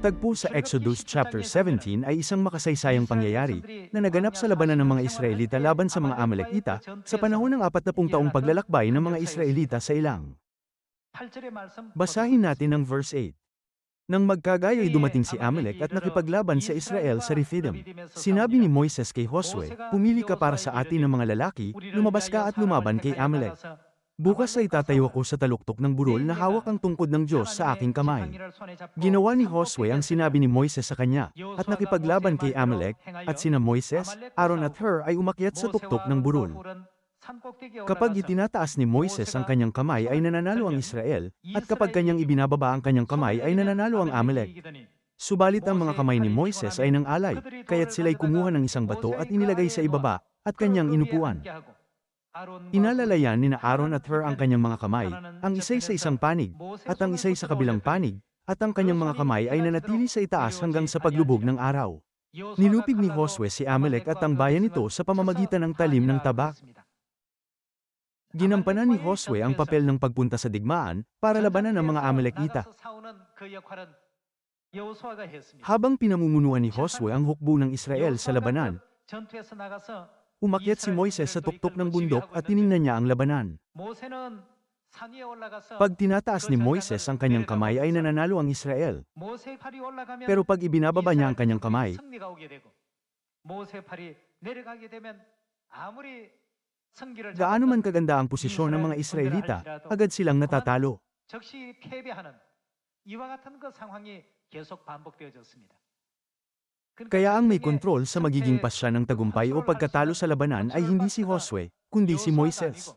Ang tagpo sa Exodus chapter 17 ay isang makasaysayang pangyayari na naganap sa labanan ng mga Israelita laban sa mga Amalekita sa panahon ng 40 taong paglalakbay ng mga Israelita sa ilang. Basahin natin ang verse 8. Nang magkagaya'y dumating si Amalek at nakipaglaban sa Israel sa Rephidim. Sinabi ni Moises kay Josue, Pumili ka para sa atin ng mga lalaki, lumabas ka at lumaban kay Amalek. Bukas ay tatayo ako sa taluktok ng burol na hawak ang tungkod ng Diyos sa aking kamay. Ginawa ni Josue ang sinabi ni Moises sa kanya, at nakipaglaban kay Amalek, at sina Moises, Aaron at Hur ay umakyat sa tuktok ng burol. Kapag itinataas ni Moises ang kanyang kamay ay nananalo ang Israel, at kapag kanyang ibinababa ang kanyang kamay ay nananalo ang Amalek. Subalit ang mga kamay ni Moises ay nang alay, kaya't sila'y kumuha ng isang bato at inilagay sa ibaba, at kanyang inupuan. Inalalayan ni na Aaron at Hur ang kanyang mga kamay, ang isay sa isang panig, at ang isay sa kabilang panig, at ang kanyang mga kamay ay nanatili sa itaas hanggang sa paglubog ng araw. Nilupig ni Josue si Amalek at ang bayan nito sa pamamagitan ng talim ng tabak. Ginampanan ni Josue ang papel ng pagpunta sa digmaan para labanan ang mga Amalekita. Habang pinamumunuan ni Josue ang hukbo ng Israel sa labanan, umakyat si Moises sa tuktok ng bundok at tiningnan niya ang labanan. Pag tinataas ni Moises ang kanyang kamay ay nananalo ang Israel. Pero pag ibinababa niya ang kanyang kamay, gaano man kaganda ang posisyon ng mga Israelita, agad silang natatalo. Kaya ang may kontrol sa magiging pasya ng tagumpay o pagkatalo sa labanan ay hindi si Josue, kundi si Moises.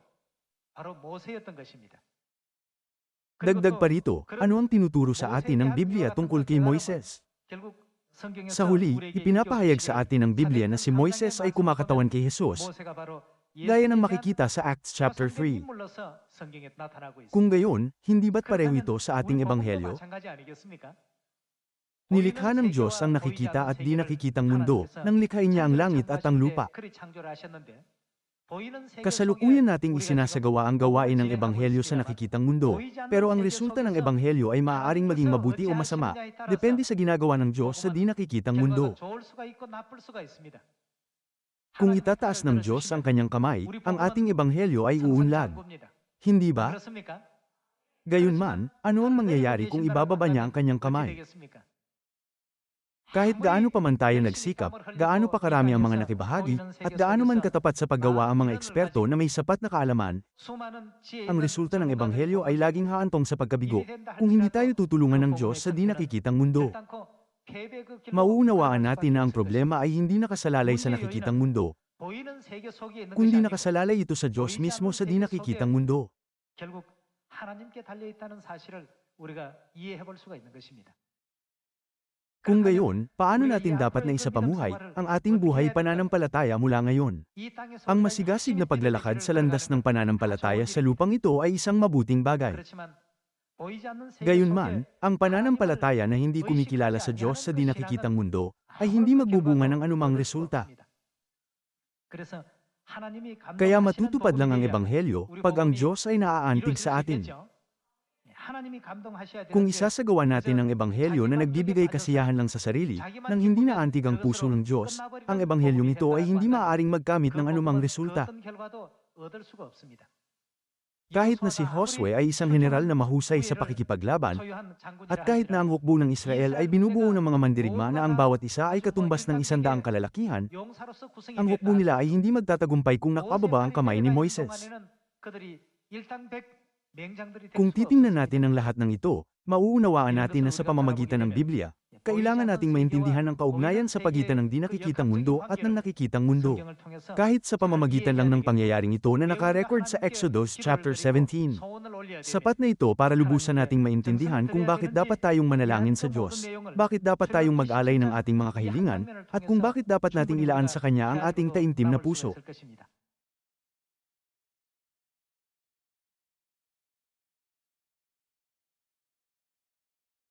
Dagdag pa rito, ano ang tinuturo sa atin ng Biblia tungkol kay Moises? Sa huli, ipinapahayag sa atin ng Biblia na si Moises ay kumakatawan kay Jesus, gaya ng makikita sa Acts chapter 3. Kung gayon, hindi ba't pareho ito sa ating ebanghelyo? Nilikha ng Diyos ang nakikita at di nakikitang mundo, nang likhain niya ang langit at ang lupa. Kasalukuyan nating isinasagawa ang gawain ng ebanghelyo sa nakikitang mundo, pero ang resulta ng ebanghelyo ay maaaring maging mabuti o masama, depende sa ginagawa ng Diyos sa di nakikitang mundo. Kung itataas ng Diyos ang kanyang kamay, ang ating ebanghelyo ay uunlad. Hindi ba? Gayunman, ano ang mangyayari kung ibababa niya ang kanyang kamay? Kahit gaano pa man tayo nagsikap, gaano pa karami ang mga nakibahagi, at gaano man katapat sa paggawa ang mga eksperto na may sapat na kaalaman, ang resulta ng ebanghelyo ay laging haantong sa pagkabigo, kung hindi tayo tutulungan ng Diyos sa di nakikitang mundo. Mauunawaan natin na ang problema ay hindi nakasalalay sa nakikitang mundo, kundi nakasalalay ito sa Diyos mismo sa di nakikitang mundo. 결국 하나님께 달려 있다는 사실을 우리가 이해해 볼 수가 있는 것입니다. Kung gayon, paano natin dapat na isapamuhay ang ating buhay pananampalataya mula ngayon? Ang masigasig na paglalakad sa landas ng pananampalataya sa lupang ito ay isang mabuting bagay. Gayunman, ang pananampalataya na hindi kumikilala sa Diyos sa dinakikitang mundo ay hindi magbubunga ng anumang resulta. Kaya matutupad lang ang Ebanghelyo pag ang Diyos ay naaantig sa atin. Kung isasagawa natin ang ebanghelyo na nagbibigay kasiyahan lang sa sarili, nang hindi naantig ang puso ng Diyos, ang ebanghelyong ito ay hindi maaaring magkamit ng anumang resulta. Kahit na si Josue ay isang general na mahusay sa pakikipaglaban, at kahit na ang hukbo ng Israel ay binubuo ng mga mandirigma na ang bawat isa ay katumbas ng isandaang kalalakihan, ang hukbo nila ay hindi magtatagumpay kung nakababa ang kamay ni Moises. Kung titingnan natin ang lahat ng ito, mauunawaan natin na sa pamamagitan ng Biblia, kailangan nating maintindihan ang kaugnayan sa pagitan ng dinakikitang mundo at ng nakikitang mundo. Kahit sa pamamagitan lang ng pangyayaring ito na nakarecord sa Exodus chapter 17. Sapat na ito para lubusan nating maintindihan kung bakit dapat tayong manalangin sa Diyos, bakit dapat tayong mag-alay ng ating mga kahilingan, at kung bakit dapat nating ilaan sa Kanya ang ating taimtim na puso.